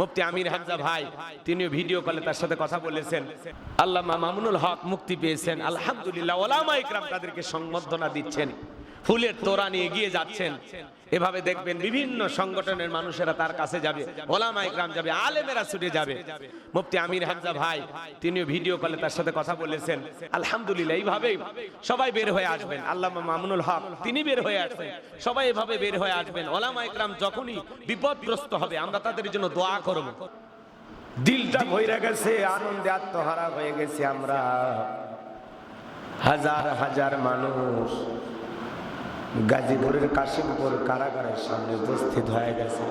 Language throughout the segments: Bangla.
মুফতি আমির হামজা ভাই, তিনিও ভিডিও কলে তার সাথে কথা বলেছেন। আল্লাহ মামুনুল হক মুক্তি পেয়েছেন। আলহামদুলিল্লাহ ওলামা ইকরাম তাদেরকে সংবর্ধনা দিচ্ছেন। ফুলের তোরা নিয়ে এগিয়ে যাচ্ছেন। এভাবে দেখবেন বিভিন্ন সংগঠনের মানুষেরা তার কাছে যাবে। ওলামা ইকরাম যাবে, আলেমেরা ছুটে যাবে। মুফতি আমির হামজা ভাই, তিনিও ভিডিও কলে তার সাথে কথা বলেছেন। আলহামদুলিল্লাহ, এইভাবেই সবাই বের হয়ে আসবেন। আল্লাহ মামুনুল হক, তিনি বের হয়ে আসবেন। সবাই এভাবে বের হয়ে আসবেন। ওলামা ইকরাম যখনই বিপদগ্রস্ত হবে, আমরা তাদের জন্য দোয়া করব। দিলটা ভইরা গেছে, আনন্দে আত্মহারা হয়ে গেছে আমরা। হাজার হাজার মানুষ গাজীপুরের কাশিমপুর কারাগারের সামনে উপস্থিত হয়ে গেছে।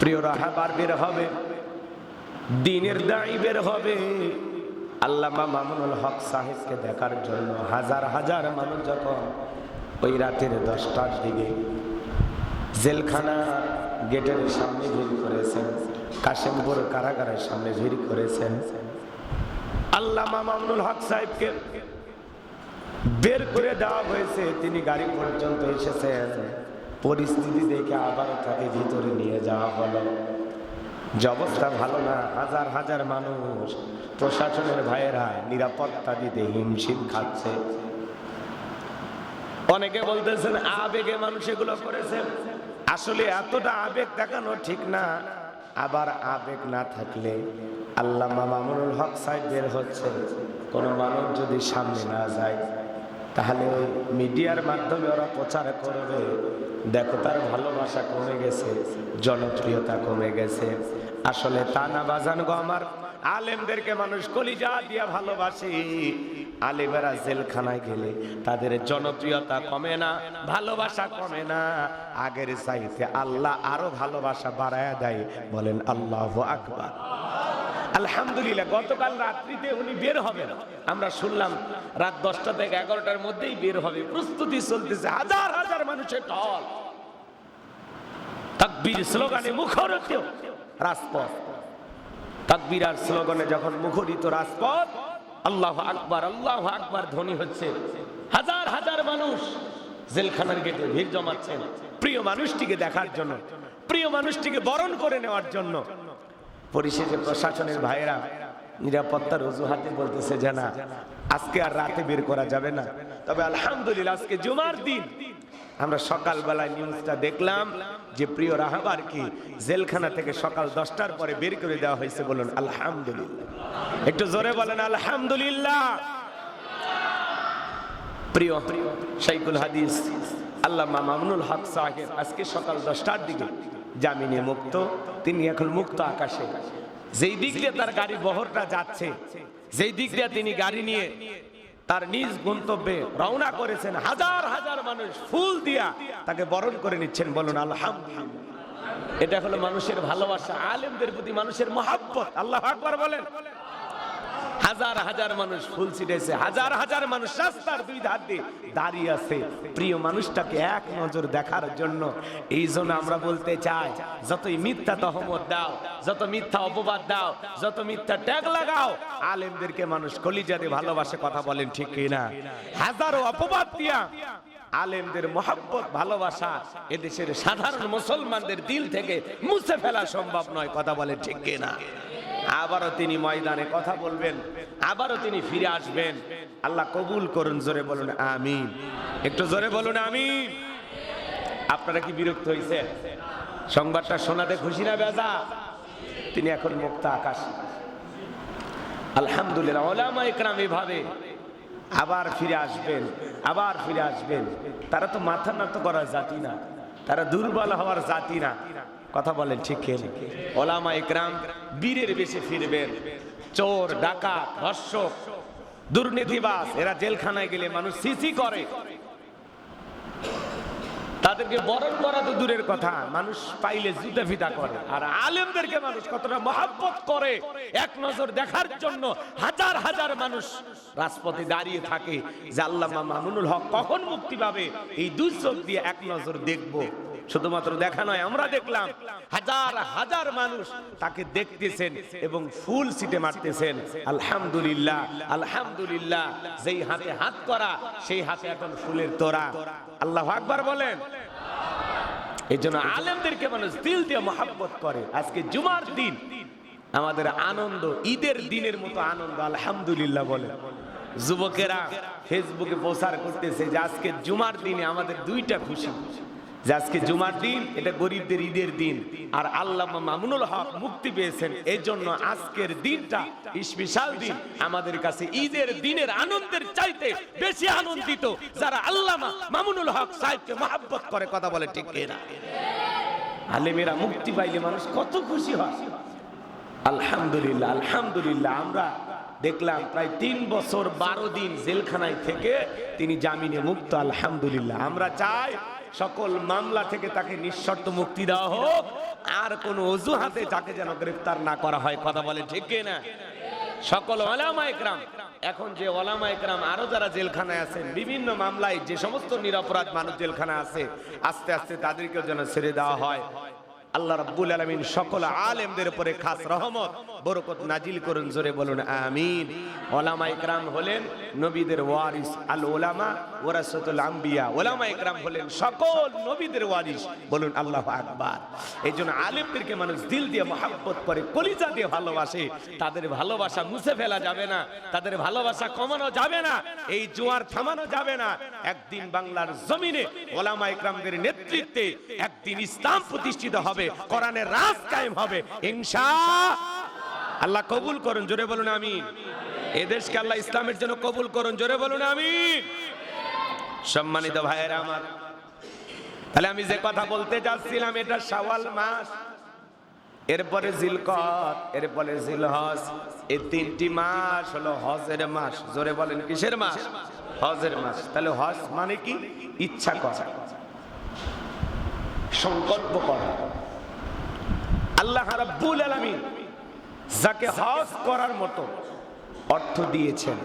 প্রিয় রাহাবার বের হবে, দিনের দায়ী বের হবে। আল্লামা মামুনুল হক সাহেবকে দেখার জন্য হাজার হাজার মানুষ যখন ওই রাতের দশটার দিকে জেলখানা গেটের সামনে ভিড় করেছেন, কাশিমপুর কারাগারের সামনে ভিড় করেছেন, আল্লামা মামুনুল হক সাহেবকে বের করে দেওয়া হয়েছে, তিনি গাড়ি পর্যন্ত এসেছেন। পরিস্থিতি দেখে আবার তাকে ভিতরে নিয়ে যাওয়া হলো। যে অবস্থা ভালো না, হাজার হাজার মানুষ, প্রশাসনের ভাইয়েরা নিরাপত্তা দিতে হিমশিম খাচ্ছে। অনেকে বলতেছেন, আবেগে মানুষ এগুলো করেছে। আসলে এতটা আবেগ দেখানো ঠিক না। আবার আবেগ না থাকলে আল্লাহ মামুনুল হক সাহেব বের হচ্ছে। কোনো মানুষ যদি সামনে না যায় তাহলে ওই মিডিয়ার মাধ্যমে ওরা প্রচার করবে। দেখো, তার ভালোবাসা কমে গেছে, জনপ্রিয়তা কমে গেছে। আসলে তা না, বাজান গো আমার। আলেমদেরকে মানুষ কলিজা দিয়া ভালোবাসে। আলেমেরা জেলখানায় গেলে তাদের জনপ্রিয়তা কমে না, ভালোবাসা কমে না। আগের চাইতে আল্লাহ আরও ভালোবাসা বাড়ায় দেয়। বলেন, আল্লাহ আকবার। আলহামদুলিল্লাহ, গতকাল রাত্রিতে উনি বের হবেন। আমরা শুনলাম রাত দশটা থেকে এগারোটার মধ্যেই বের হবে। প্রস্তুতি চলতেছে, হাজার হাজার মানুষের ঢল। তাকবীর স্লোগানে মুখরিত রাজপথ। তাকবীর আর স্লোগানে যখন মুখরিত রাজপথ, আল্লাহ আকবার আল্লাহ আকবার ধ্বনি হচ্ছে। হাজার হাজার মানুষ জেলখানার গেটে ভিড় জমাচ্ছেন। প্রিয় মানুষটিকে দেখার জন্য, প্রিয় মানুষটিকে বরণ করে নেওয়ার জন্য। পরিশেষে প্রশাসনের ভাইয়েরা নিরাপত্তার অজুহাতে বলতেছে যে না, আজকে আর রাতে বের করা যাবে না। তবে আলহামদুলিল্লাহ, আজকে জুমার দিন। আমরা সকালবেলায় নিউজটা দেখলাম যে প্রিয় রাহাবার কি জেলখানা থেকে সকাল দশটার পরে বের করে দেওয়া হয়েছে বলুন, আলহামদুলিল্লাহ। একটু জোরে বলেন, আলহামদুলিল্লাহ। প্রিয় শাইকুল হাদিস আল্লাহ মামুনুল হক সাহেব আজকে সকাল দশটার দিকে জামিনে মুক্ত, তিনি এখন মুক্ত আকাশে। যেই দিক দিয়ে তার গাড়ি বহরটা যাচ্ছে, যেই দিক দিয়ে তিনি গাড়ি নিয়ে তার নিজ গন্তব্যে রওনা করেছেন, হাজার হাজার মানুষ ফুল দিয়া তাকে বরণ করে নিচ্ছেন, বলুন আলহামদুলিল্লাহ। এটা হলো মানুষের ভালোবাসা, আলেমদের প্রতি মানুষের মহাব্বত। আল্লাহ আকবার বলেন। হাজার হাজার মানুষ ফুল ছিটেছে হাজার হাজার মানুষ রাস্তার দুই ধার দিয়ে দাঁড়িয়ে আছে। প্রিয় মানুষটাকে এক নজর দেখার জন্য এই জন্য আমরা বলতে চাই, যতই মিথ্যা তহমত দাও, যত মিথ্যা অপবাদ দাও, যত মিথ্যা ট্যাগ লাগাও, আলেমদেরকে মানুষ কলিজাতে ভালোবাসে কথা বলেন ঠিক কিনা? হাজারো অপবাদ দিয়া আলেমদের মহাব্বত, ভালোবাসা এদেশের সাধারণ মুসলমানদের দিল থেকে মুছে ফেলা সম্ভব নয়, কথা বলেন ঠিক কিনা? আবারও তিনি ময়দানে কথা বলবেন, আবারও তিনি ফিরে আসবেন। আল্লাহ কবুল করুন, জোরে বলুন আমি একটু জোরে বলুন আমি আপনারা কি বিরক্ত হয়েছে সংবাদটা শোনাতে খুশি না বেজা? তিনি এখন মুক্ত আকাশ। আলহামদুলিল্লাহ এভাবে আবার ফিরে আসবেন, আবার ফিরে আসবেন। তারা তো মাথা নত করার জাতি না, তারা দুর্বল হওয়ার জাতি না। কথা বলেন, ঠিক ওলামা ইকরাম বীরের বেশি ফিরবেন চোর, ডাকাত, ধর্ষক দুর্নীতিবাস এরা জেলখানায় গেলে মানুষ সিসি করে। তাদেরকে বরণ করা তো দূরের কথা, মানুষ পাইলে জুতে ফিতা করে। আর আলেমদেরকে মানুষ কতটা মহাব্বত করে, এক নজর দেখার জন্য হাজার হাজার মানুষ রাজপথে দাঁড়িয়ে থাকে। যে আল্লাহ মামুনুল হক কখন মুক্তি পাবে, এই দুই চোখ দিয়ে এক নজর দেখব। শুধুমাত্র দেখা নয়, আমরা দেখলাম হাজার হাজার মানুষ তাকে দেখতেছেন এবং ফুল সিটে মারতেছেন। আলহামদুলিল্লাহ আলহামদুলিল্লাহ, যেই হাতে হাত করা, সেই হাতে এখন ফুলের তোরা আল্লাহ আকবার বলেন। এই জন্য আলেমদেরকে মানুষ দিল দিয়ে মহাব্বত করে। আজকে জুমার দিন, আমাদের আনন্দ, ঈদের দিনের মতো আনন্দ, আলহামদুলিল্লাহ বলে যুবকেরা ফেসবুকে প্রচার করতেছে যে আজকে জুমার দিনে আমাদের দুইটা খুশি। যে আজকে জুমার দিন, এটা গরিবদের ঈদের দিন। আর আল্লাহ মামুনুল হক মুক্তি পেয়েছেন। এই জন্য আজকের দিনটা স্পেশাল দিন। আমাদের কাছে ঈদের দিনের আনন্দের চাইতে বেশি আনন্দিত যারা মামুনুল হক সাহেবকে মহাব্বত করে, কথা বলে ঠিক আলেমেরা মুক্তি পাইলে মানুষ কত খুশি হয়। আলহামদুলিল্লাহ আলহামদুলিল্লাহ। আমরা দেখলাম প্রায় তিন বছর বারো দিন জেলখানায় থেকে তিনি জামিনে মুক্ত, আলহামদুলিল্লাহ। আমরা চাই সকল মামলা থেকে তাকে নিঃশর্ত মুক্তি দেওয়া হোক। আর কোন অজুহাতে তাকে যেন গ্রেফতার না করা হয়, কথা বলে ঠিক না সকল ওলামা একরাম, এখন যে ওলামা একরাম আরও যারা জেলখানায় আছেন, বিভিন্ন মামলায় যে সমস্ত নিরাপরাধ মানুষ জেলখানায় আছে, আস্তে আস্তে তাদেরকেও যেন ছেড়ে দেওয়া হয়। আল্লাহ রাব্বুল আলামিন সকল আলেমদের উপরে খাস রহমত, বরকত নাজিল করুন, জোরে বলুন, আমিন। ওলামা ইকরাম হলেন নবীদের ওয়ারিস আল ওলামা ওরাসাতুল আম্বিয়া। ওলামা ইকরাম হলেন সকল নবীদের ওয়ারিস, বলুন, আল্লাহ আকবার। এই জন্য আলেমদেরকে মানুষ দিল দিয়ে, মহাব্বত করে, কলিজা দিয়ে ভালোবাসে। তাদের ভালোবাসা মুছে ফেলা যাবে না, তাদের ভালোবাসা কমানো যাবে না, এই জোয়ার থামানো যাবে না। একদিন বাংলার জমিনে ওলামা ইকরামদের নেতৃত্বে একদিন ইসলাম প্রতিষ্ঠিত হবে। কোরআনের রাজ কায়েম হবে। ইনশা আল্লাহ কবুল করুন, জোরে বলুন আমিন। এ দেশকে আল্লাহ ইসলামের জন্য কবুল করুন, জোরে বলুন আমিন। সম্মানিত ভাইয়েরা আমার, তাহলে আমি যে কথা বলতে যাচ্ছিলাম, এটা শাওয়াল মাস। এরপরে জিলকত এরপরে জিলহজ, এই তিনটি মাস হলো হজের মাস। জোরে বলেন, কিসের মাস? হজের মাস। তাহলে হজ মানে কি? ইচ্ছা করা। সংকল্প করা। আল্লাহ রাব্বুল আলামিন যাকে হজ করার মতো অর্থ দিয়েছেন।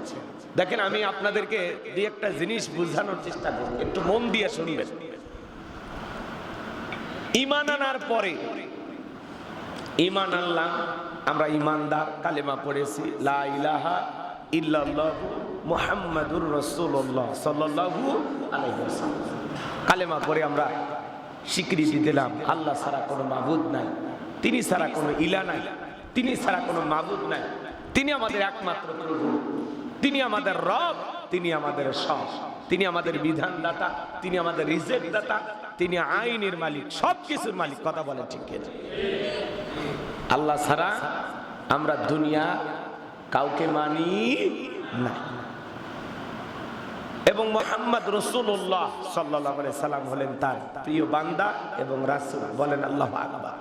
দেখেন, আমি আপনাদেরকে দুই একটা জিনিস বোঝানোর চেষ্টা করব একটু মন দিয়ে শুনবেন। ইমান আনার পরে ইমান আনলাম, আমরা ইমানদার কালেমা পড়েছি, লা ইলাহা ইল্লাল্লাহ মুহাম্মাদুর রাসূলুল্লাহ সাল্লাল্লাহু আলাইহি ওয়াসাল্লাম। কালেমা পড়ে আমরা স্বীকৃতি দিলাম, আল্লাহ ছাড়া কোনো মাবুদ নাই। তিনি ছাড়া কোনো ইলা নাই, তিনি ছাড়া কোনো মাবুদ নাই। তিনি আমাদের একমাত্র তিনি আমাদের রব, তিনি আমাদের সব, তিনি আমাদের বিধানদাতা, তিনি আমাদের রিজেক্ট দাতা তিনি আইনের মালিক সব কিছুর মালিক। কথা বলেন ঠিক আল্লাহ ছাড়া আমরা দুনিয়া কাউকে মানি না। এবং মোহাম্মদ রসুল্লাহ সাল্লাহ সাল্লাম হলেন তার প্রিয় বান্দা এবং রাসুল বলেন আল্লাহ আকবার।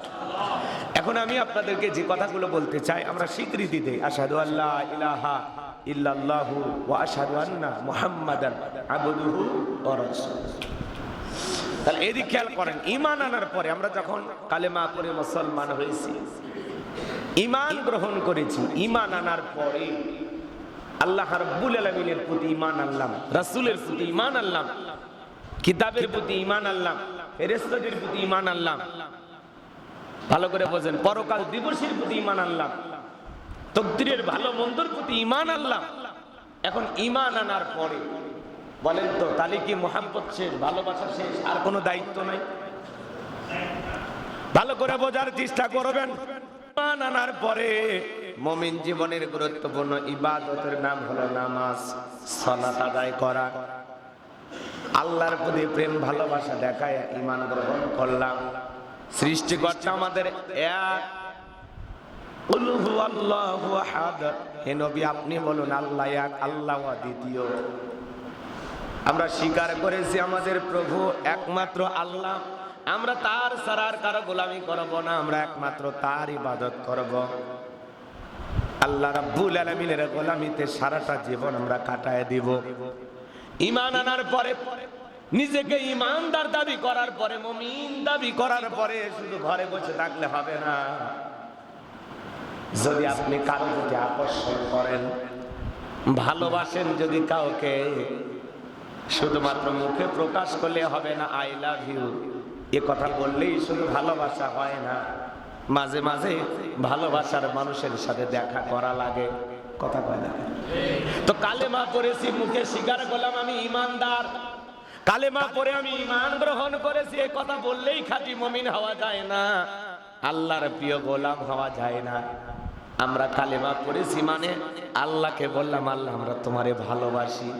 এখন আমি আপনাদেরকে যে কথাগুলো বলতে চাই, আমরা স্বীকৃতি দেই। আসাদু আল্লাহ ইলাহা ইল্লাল্লাহু ওয়া আসাদু আন্না মুহাম্মাদান আবদুহু ওয়া তাহলে এদিক খেয়াল করেন ইমান আনার পরে আমরা যখন কালেমা পড়ে মুসলমান হয়েছি ইমান গ্রহণ করেছি ইমান আনার পরে আল্লাহ রাব্বুল আলামিনের প্রতি ইমান আনলাম, রাসূলের প্রতি ইমান আনলাম, কিতাবের প্রতি ইমান আনলাম, ফেরেশতাদের প্রতি ইমান আনলাম। ভালো করে বোঝেন, পরকাল দিবসের প্রতি ইমান আনলাম, তকদিরের ভালো মন্দর প্রতি ইমান আনলাম। এখন ইমান আনার পরে, বলেন তো, তাহলে কি মোহাম্মত শেষ, ভালোবাসা শেষ, আর কোনো দায়িত্ব নাই? ভালো করে বোঝার চেষ্টা করবেন। আনার পরে মমিন জীবনের গুরুত্বপূর্ণ ইবাদতের নাম হলো নামাজ, সলাত আদায় করা। আল্লাহর প্রতি প্রেম, ভালোবাসা দেখায় ইমান গ্রহণ করলাম। সৃষ্টিকর্তা আমাদের এক। আপনি বলুন, আল্লাহ এক, আল্লাহ দ্বিতীয়। আমরা স্বীকার করেছি আমাদের প্রভু একমাত্র আল্লাহ। আমরা তার সারার কারও গোলামি করব না, আমরা একমাত্র তার ইবাদত করব। আল্লাহ রাব্বুল আলামিনের গোলামিতে সারাটা জীবন আমরা কাটায় দিব। ঈমান আনার পরে, নিজেকে ইমানদার দাবি করার পরে, মুমিন দাবি করার পরে শুধু ঘরে বসে থাকলে হবে না। যদি আপনি কারও প্রতি আকর্ষণ করেন, ভালোবাসেন যদি কাউকে, শুধুমাত্র মুখে প্রকাশ করলে হবে না, আই লাভ ইউ। এ কথা বললেই শুধু ভালোবাসা হয় না। মাঝে মাঝে ভালোবাসার মানুষের সাথে দেখা করা লাগে। কথা কয় না তো কালেমা পড়েছি, মুখে স্বীকার করলাম আমি ইমানদার। কালেমা পরে আমি ইমান গ্রহণ করেছি, এ কথা বললেই খাঁটি মমিন হওয়া যায় না। আল্লাহর প্রিয় গোলাম হওয়া যায় না। আমরা কালেমা পড়েছি মানে আল্লাহকে বললাম, আল্লাহ, আমরা তোমারে ভালোবাসি।